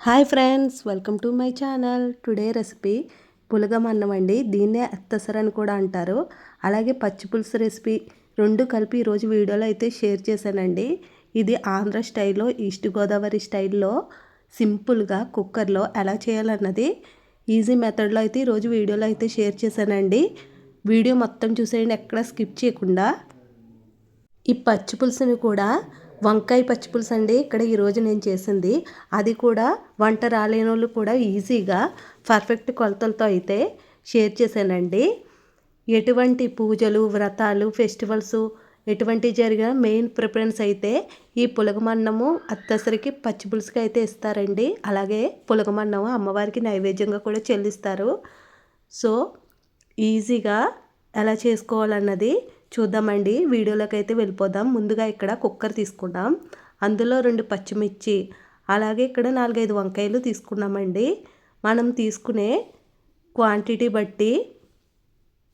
Hi friends welcome to my channel. Today recipe పులగం అన్నం అండి. దీన్నే అత్తసరని కూడా అంటారు. అలాగే పచ్చి పులుసు రెసిపీ రెండు కలిపి ఈరోజు వీడియోలో అయితే షేర్ చేశానండి. ఇది ఆంధ్ర స్టైల్లో ఈస్ట్ గోదావరి స్టైల్లో సింపుల్గా కుక్కర్లో ఎలా చేయాలన్నది ఈజీ మెథడ్లో అయితే ఈరోజు వీడియోలో అయితే షేర్ చేశానండి. వీడియో మొత్తం చూసేయండి ఎక్కడ స్కిప్ చేయకుండా. ఈ పచ్చి పులుసుని కూడా వంకాయ పచ్చిపులుసు అండి. ఇక్కడ ఈరోజు నేను చేసింది. అది కూడా వంట రాలేని వాళ్ళు కూడా ఈజీగా పర్ఫెక్ట్ కొలతలతో అయితే షేర్ చేశానండి. ఎటువంటి పూజలు వ్రతాలు ఫెస్టివల్స్ ఎటువంటి జరిగిన మెయిన్ ప్రిఫరెన్స్ అయితే ఈ పులగమన్నము అత్తసరికి పచ్చిపులుసుకి అయితే ఇస్తారండి. అలాగే పులగమన్నము అమ్మవారికి నైవేద్యంగా కూడా చెల్లిస్తారు. సో ఈజీగా ఎలా చేసుకోవాలన్నది చూద్దామండి. వీడియోలోకి అయితే వెళ్ళిపోదాం. ముందుగా ఇక్కడ కుక్కర్ తీసుకున్నాం అందులో రెండు పచ్చిమిర్చి అలాగే ఇక్కడ నాలుగైదు వంకాయలు తీసుకున్నామండి. మనం తీసుకునే క్వాంటిటీ బట్టి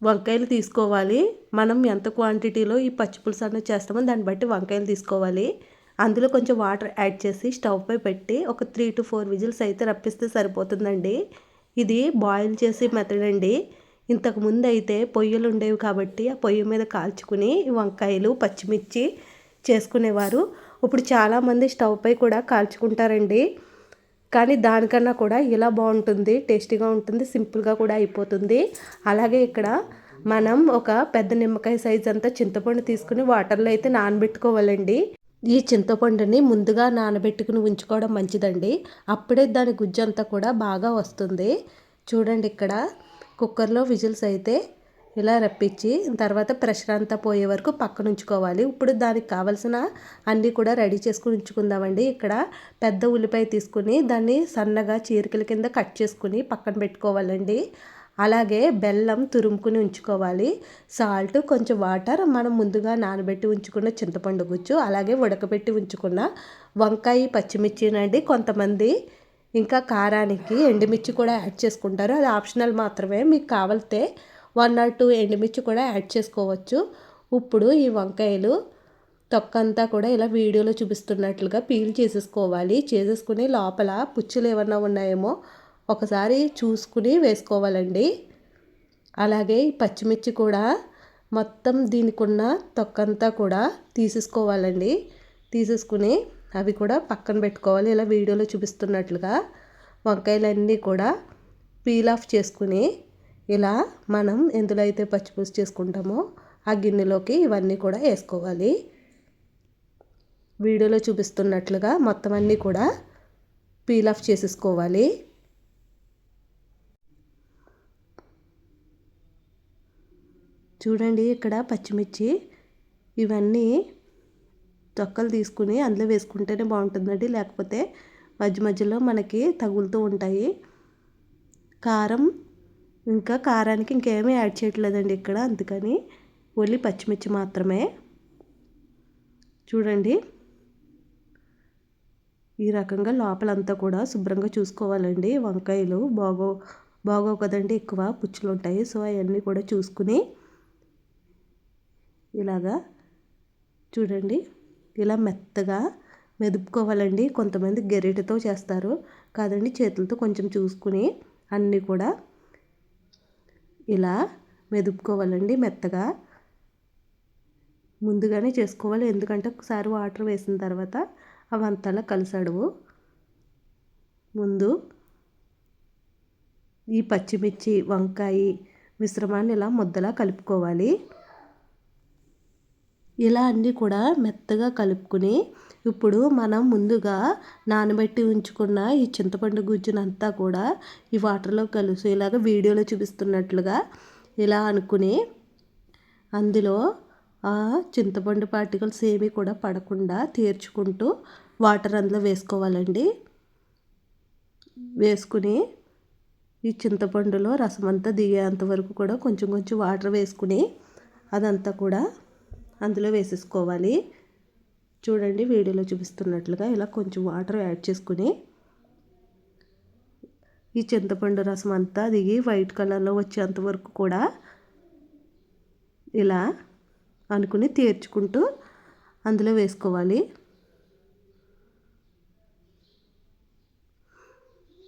వంకాయలు తీసుకోవాలి. మనం ఎంత క్వాంటిటీలో ఈ పచ్చిపులుసు అన్నది చేస్తామో దాన్ని బట్టి వంకాయలు తీసుకోవాలి. అందులో కొంచెం వాటర్ యాడ్ చేసి స్టవ్ పై పెట్టి ఒక త్రీ టు ఫోర్ విజిల్స్ అయితే రప్పిస్తే సరిపోతుందండి. ఇది బాయిల్ చేసి మెథడ్ అండి. ఇంతకుముందు అయితే పొయ్యిలు ఉండేవి కాబట్టి ఆ పొయ్యి మీద కాల్చుకుని వంకాయలు పచ్చిమిర్చి చేసుకునేవారు. ఇప్పుడు చాలామంది స్టవ్ పై కూడా కాల్చుకుంటారండి. కానీ దానికన్నా కూడా ఇలా బాగుంటుంది టేస్టీగా ఉంటుంది సింపుల్గా కూడా అయిపోతుంది. అలాగే ఇక్కడ మనం ఒక పెద్ద నిమ్మకాయ సైజ్ అంతా చింతపండు తీసుకుని వాటర్లో అయితే నానబెట్టుకోవాలండి. ఈ చింతపండుని ముందుగా నానబెట్టుకుని ఉంచుకోవడం మంచిదండి. అప్పుడే దాని గుజ్జంతా కూడా బాగా వస్తుంది. చూడండి ఇక్కడ. కుక్కర్లో విజిల్స్ అయితే ఇలా రప్పించి తర్వాత ప్రెషర్ అంతా పోయే వరకు పక్కన ఉంచుకోవాలి ఇప్పుడు దానికి కావాల్సిన అన్నీ కూడా రెడీ చేసుకుని ఉంచుకుందామండి. ఇక్కడ పెద్ద ఉల్లిపాయ తీసుకుని దాన్ని సన్నగా చీరికల కింద కట్ చేసుకుని పక్కన పెట్టుకోవాలండి. అలాగే బెల్లం తురుముకుని ఉంచుకోవాలి. సాల్ట్ కొంచెం వాటర్ మనం ముందుగా నానబెట్టి ఉంచుకున్న చింతపండు గుజ్జు అలాగే ఉడకబెట్టి ఉంచుకున్న వంకాయ పచ్చిమిర్చినండి. కొంతమంది ఇంకా కారానికి ఎండుమిర్చి కూడా యాడ్ చేసుకుంటారు. అది ఆప్షనల్ మాత్రమే. మీకు కావాలితే వన్ ఆర్ టూ ఎండుమిర్చి కూడా యాడ్ చేసుకోవచ్చు. ఇప్పుడు ఈ వంకాయలు తొక్కంతా కూడా ఇలా వీడియోలో చూపిస్తున్నట్లుగా పీల్ చేసేసుకోవాలి. చేసేసుకుని లోపల పుచ్చులు ఏమన్నా ఉన్నాయేమో ఒకసారి చూసుకుని వేసుకోవాలండి. అలాగే పచ్చిమిర్చి కూడా మొత్తం దీనికి ఉన్న తొక్కంతా కూడా తీసేసుకోవాలండి. తీసేసుకుని అవి కూడా పక్కన పెట్టుకోవాలి. ఇలా వీడియోలో చూపిస్తున్నట్లుగా వంకాయలన్నీ కూడా పీల్ ఆఫ్ చేసుకుని ఇలా మనం ఎందులో అయితే పచ్చిపులుసు చేసుకుంటామో ఆ గిన్నెలోకి ఇవన్నీ కూడా వేసుకోవాలి. వీడియోలో చూపిస్తున్నట్లుగా మొత్తం అన్నీ కూడా పీల్ ఆఫ్ చేసేసుకోవాలి. చూడండి ఇక్కడ పచ్చిమిర్చి ఇవన్నీ తొక్కలు తీసుకుని అందులో వేసుకుంటేనే బాగుంటుందండి. లేకపోతే మధ్య మధ్యలో మనకి తగులుతూ ఉంటాయి. కారం ఇంకా కారానికి ఇంకేమీ యాడ్ చేయట్లేదండి ఇక్కడ. అందుకని ఓన్లీ పచ్చిమిర్చి మాత్రమే. చూడండి. ఈ రకంగా లోపలంతా కూడా శుభ్రంగా చూసుకోవాలండి. వంకాయలు బాగో బాగో కదండి ఎక్కువ పుచ్చులు ఉంటాయి. సో అవన్నీ కూడా చూసుకుని ఇలాగా చూడండి. ఇలా మెత్తగా మెదుపుకోవాలండి. కొంతమంది గెరిటతో చేస్తారు. కాదండి చేతులతో కొంచెం చూసుకుని అన్నీ కూడా ఇలా మెదుపుకోవాలండి మెత్తగా. ముందుగానే చేసుకోవాలి. ఎందుకంటే ఒకసారి వాటర్ వేసిన తర్వాత అవంతలా కలిసాడువు. ముందు ఈ పచ్చిమిర్చి వంకాయ మిశ్రమాన్ని ఇలా ముద్దలా కలుపుకోవాలి. ఇలా అన్నీ కూడా మెత్తగా కలుపుకుని ఇప్పుడు మనం ముందుగా నానబెట్టి ఉంచుకున్న ఈ చింతపండు గుజ్జునంతా కూడా ఈ వాటర్లో కలుసు ఇలాగ వీడియోలో చూపిస్తున్నట్లుగా ఇలా అనుకుని అందులో ఆ చింతపండు పార్టికల్స్ ఏమీ కూడా పడకుండా తీర్చుకుంటూ వాటర్ అందులో వేసుకోవాలండి. వేసుకుని ఈ చింతపండులో రసం అంతా దిగేంత వరకు కూడా కొంచెం కొంచెం వాటర్ వేసుకుని అదంతా కూడా అందులో వేసేసుకోవాలి. చూడండి వీడియోలో చూపిస్తున్నట్లుగా ఇలా కొంచెం వాటర్ యాడ్ చేసుకుని ఈ చింతపండు రసం అంతా దిగి వైట్ కలర్లో వచ్చేంత వరకు కూడా ఇలా అనుకుని తీర్చుకుంటూ అందులో వేసుకోవాలి.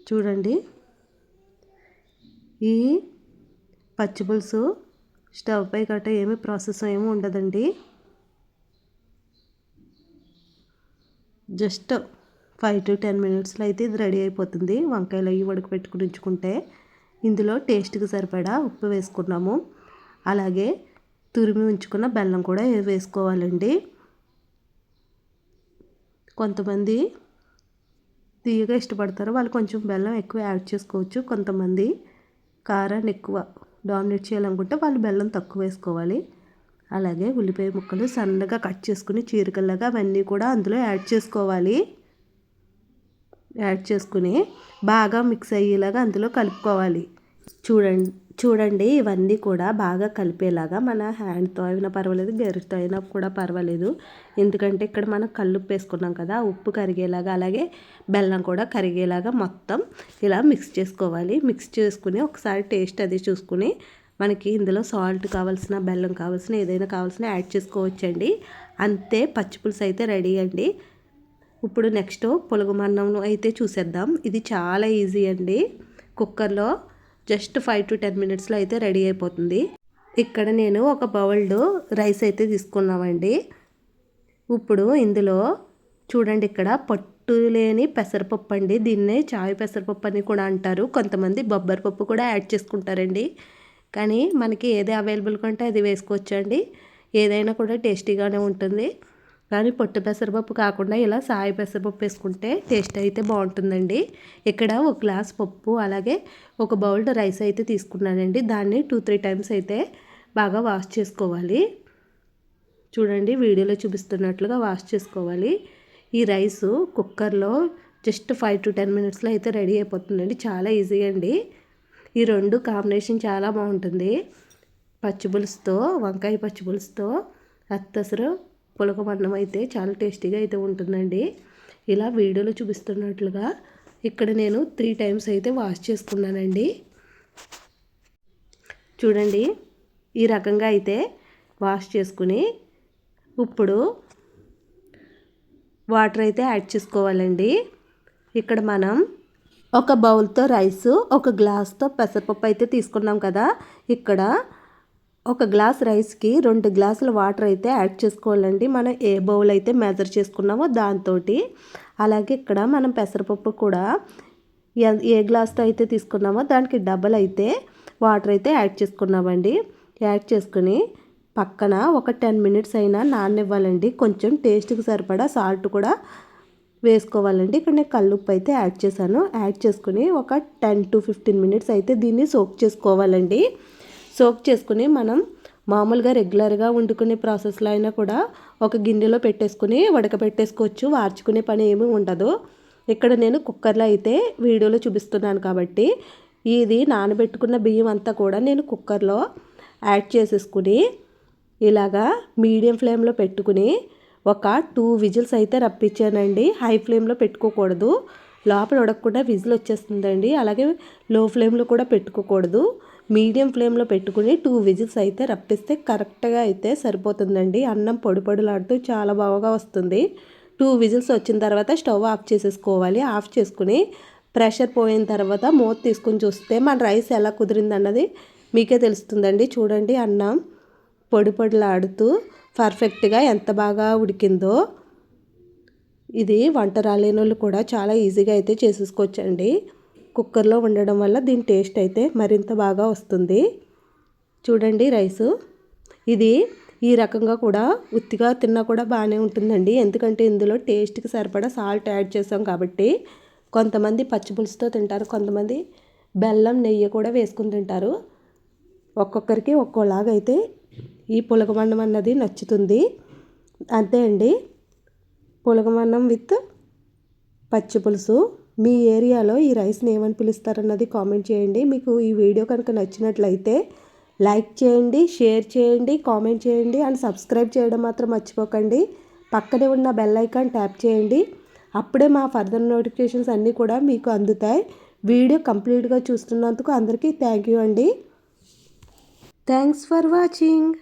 చూడండి ఈ పచ్చిపులుసు స్టవ్ పై గట్ట ఏమి ప్రాసెస్ ఏమి ఉండదండి. జస్ట్ ఫైవ్ టు టెన్ మినిట్స్లో అయితే ఇది రెడీ అయిపోతుంది. వంకాయలు అవి ఉడకపెట్టుకుని ఉంచుకుంటే ఇందులో టేస్ట్కి సరిపడా ఉప్పు వేసుకున్నాము. అలాగే తురిమి ఉంచుకున్న బెల్లం కూడా వేసుకోవాలండి. కొంతమంది తీయగా ఇష్టపడతారు. వాళ్ళు కొంచెం బెల్లం ఎక్కువ యాడ్ చేసుకోవచ్చు. కొంతమంది కారాన్ని ఎక్కువ డామినేట్ చేయాలనుకుంటే వాళ్ళు బెల్లం తక్కువ వేసుకోవాలి. అలాగే ఉల్లిపాయ ముక్కలు సన్నగా కట్ చేసుకుని చీరికల్లాగా అవన్నీ కూడా అందులో యాడ్ చేసుకోవాలి. యాడ్ చేసుకుని బాగా మిక్స్ అయ్యేలాగా అందులో కలుపుకోవాలి. చూడండి. చూడండి ఇవన్నీ కూడా బాగా కలిపేలాగా మన హ్యాండ్తో అయినా పర్వాలేదు గెరిటితో అయినా కూడా పర్వాలేదు. ఎందుకంటే ఇక్కడ మనం కల్లుప్పు వేసుకున్నాం కదా ఉప్పు కరిగేలాగా అలాగే బెల్లం కూడా కరిగేలాగా మొత్తం ఇలా మిక్స్ చేసుకోవాలి. మిక్స్ చేసుకుని ఒకసారి టేస్ట్ అది చూసుకుని మనకి ఇందులో సాల్ట్ కావాల్సిన బెల్లం కావాల్సిన ఏదైనా కావాల్సిన యాడ్ చేసుకోవచ్చండి. అంతే పచ్చిపులుసు అయితే రెడీ అండి. ఇప్పుడు నెక్స్ట్ పొలుగుమన్నం అయితే చూసేద్దాం. ఇది చాలా ఈజీ అండి. కుక్కర్లో జస్ట్ ఫైవ్ టు టెన్ మినిట్స్లో అయితే రెడీ అయిపోతుంది. ఇక్కడ నేను ఒక బౌల్డ్ రైస్ అయితే తీసుకున్నామండి. ఇప్పుడు ఇందులో చూడండి ఇక్కడ పట్టు లేని పెసరపప్పు అండి. దీన్నే చాయ్ పెసరపప్పు అని కూడా అంటారు. కొంతమంది బొబ్బరి పప్పు కూడా యాడ్ చేసుకుంటారండి. కానీ మనకి ఏది అవైలబుల్గా ఉంటే అది వేసుకోవచ్చండి. ఏదైనా కూడా టేస్టీగానే ఉంటుంది. కానీ పొట్టు పెసరపప్పు కాకుండా ఇలా సాయి పెసరపప్పు వేసుకుంటే టేస్ట్ అయితే బాగుంటుందండి. ఇక్కడ ఒక గ్లాస్ పప్పు అలాగే ఒక బౌల్ రైస్ అయితే తీసుకున్నానండి. దాన్ని టూ త్రీ టైమ్స్ అయితే బాగా వాష్ చేసుకోవాలి. చూడండి వీడియోలో చూపిస్తున్నట్లుగా వాష్ చేసుకోవాలి. ఈ రైస్ కుక్కర్లో జస్ట్ ఫైవ్ టు టెన్ మినిట్స్లో అయితే రెడీ అయిపోతుందండి. చాలా ఈజీ అండి. ఈ రెండు కాంబినేషన్ చాలా బాగుంటుంది. పచ్చిపులుసుతో వంకాయ పచ్చిపులుసుతో అత్తసరు పులకమన్నం అయితే చాలా టేస్టీగా అయితే ఉంటుందండి. ఇలా వీడియోలో చూపిస్తున్నట్లుగా ఇక్కడ నేను త్రీ టైమ్స్ అయితే వాష్ చేసుకున్నానండి. చూడండి ఈ రకంగా అయితే వాష్ చేసుకుని ఇప్పుడు వాటర్ అయితే యాడ్ చేసుకోవాలండి. ఇక్కడ మనం ఒక బౌల్తో రైస్ ఒక గ్లాస్తో పెసరపప్పు అయితే తీసుకున్నాం కదా. ఇక్కడ ఒక గ్లాస్ రైస్కి రెండు గ్లాసుల వాటర్ అయితే యాడ్ చేసుకోవాలండి. మనం ఏ బౌల్ అయితే మెజర్ చేసుకున్నామో దాంతో అలాగే ఇక్కడ మనం పెసరపప్పు కూడా ఏ గ్లాస్తో అయితే తీసుకున్నామో దానికి డబల్ అయితే వాటర్ అయితే యాడ్ చేసుకున్నామండి. యాడ్ చేసుకుని పక్కన ఒక టెన్ మినిట్స్ అయినా నాననివ్వాలండి. కొంచెం టేస్ట్కి సరిపడా సాల్ట్ కూడా వేసుకోవాలండి. ఇక్కడ నేను కల్లుప్పు అయితే యాడ్ చేశాను. యాడ్ చేసుకుని ఒక టెన్ టు ఫిఫ్టీన్ మినిట్స్ అయితే దీన్ని సోక్ చేసుకోవాలండి. సోక్ చేసుకుని మనం మామూలుగా రెగ్యులర్గా వండుకునే ప్రాసెస్లో అయినా కూడా ఒక గిన్నెలో పెట్టేసుకుని ఉడకబెట్టేసుకోవచ్చు వార్చుకునే పని ఏమీ ఉండదు. ఇక్కడ నేను కుక్కర్లో అయితే వీడియోలో చూపిస్తున్నాను కాబట్టి ఇది నానబెట్టుకున్న బియ్యం అంతా కూడా నేను కుక్కర్లో యాడ్ చేసేసుకుని ఇలాగా మీడియం ఫ్లేమ్లో పెట్టుకుని ఒక టూ విజిల్స్ అయితే రప్పించానండి. హై ఫ్లేమ్లో పెట్టుకోకూడదు. లోపల ఉడకకుండా విజిల్ వచ్చేస్తుందండి. అలాగే లో ఫ్లేమ్లో కూడా పెట్టుకోకూడదు. మీడియం ఫ్లేమ్లో పెట్టుకుని టూ విజిల్స్ అయితే రప్పిస్తే కరెక్ట్గా అయితే సరిపోతుందండి. అన్నం పొడి పొడిలాడుతూ చాలా బాగా వస్తుంది. టూ విజిల్స్ వచ్చిన తర్వాత స్టవ్ ఆఫ్ చేసేసుకోవాలి. ఆఫ్ చేసుకుని ప్రెషర్ పోయిన తర్వాత మూత తీసుకుని చూస్తే మన రైస్ ఎలా కుదిరింది అన్నది మీకే తెలుస్తుందండి. చూడండి అన్నం పొడి పొడిలాడుతూ పర్ఫెక్ట్గా ఎంత బాగా ఉడికిందో. ఇది వంట రాలేని వాళ్ళు కూడా చాలా ఈజీగా అయితే చేసేసుకోవచ్చండి. కుక్కర్లో ఉండడం వల్ల దీని టేస్ట్ అయితే మరింత బాగా వస్తుంది. చూడండి రైసు. ఇది ఈ రకంగా కూడా ఉత్తిగా తిన్నా కూడా బాగానే ఉంటుందండి. ఎందుకంటే ఇందులో టేస్ట్కి సరిపడా సాల్ట్ యాడ్ చేసాం కాబట్టి కొంతమంది పచ్చిపులుసుతో తింటారు కొంతమంది బెల్లం నెయ్యి కూడా వేసుకుని తింటారు. ఒక్కొక్కరికి ఒక్కోలాగైతే ఈ పులగమన్నం అన్నది నచ్చుతుంది. అంతే అండి. పులగమన్నం విత్ పచ్చిపులుసు మీ ఏరియాలో ఈ రైస్ని ఏమని పిలుస్తారన్నది కామెంట్ చేయండి. మీకు ఈ వీడియో కనుక నచ్చినట్లయితే లైక్ చేయండి షేర్ చేయండి కామెంట్ చేయండి అండ్ సబ్స్క్రైబ్ చేయడం మాత్రం మర్చిపోకండి. పక్కనే ఉన్న బెల్ ఐకాన్ ట్యాప్ చేయండి. అప్పుడే మా ఫర్దర్ నోటిఫికేషన్స్ అన్నీ కూడా మీకు అందుతాయి. వీడియో కంప్లీట్గా చూస్తున్నందుకు అందరికీ థ్యాంక్ యూ అండి. Thanks for watching.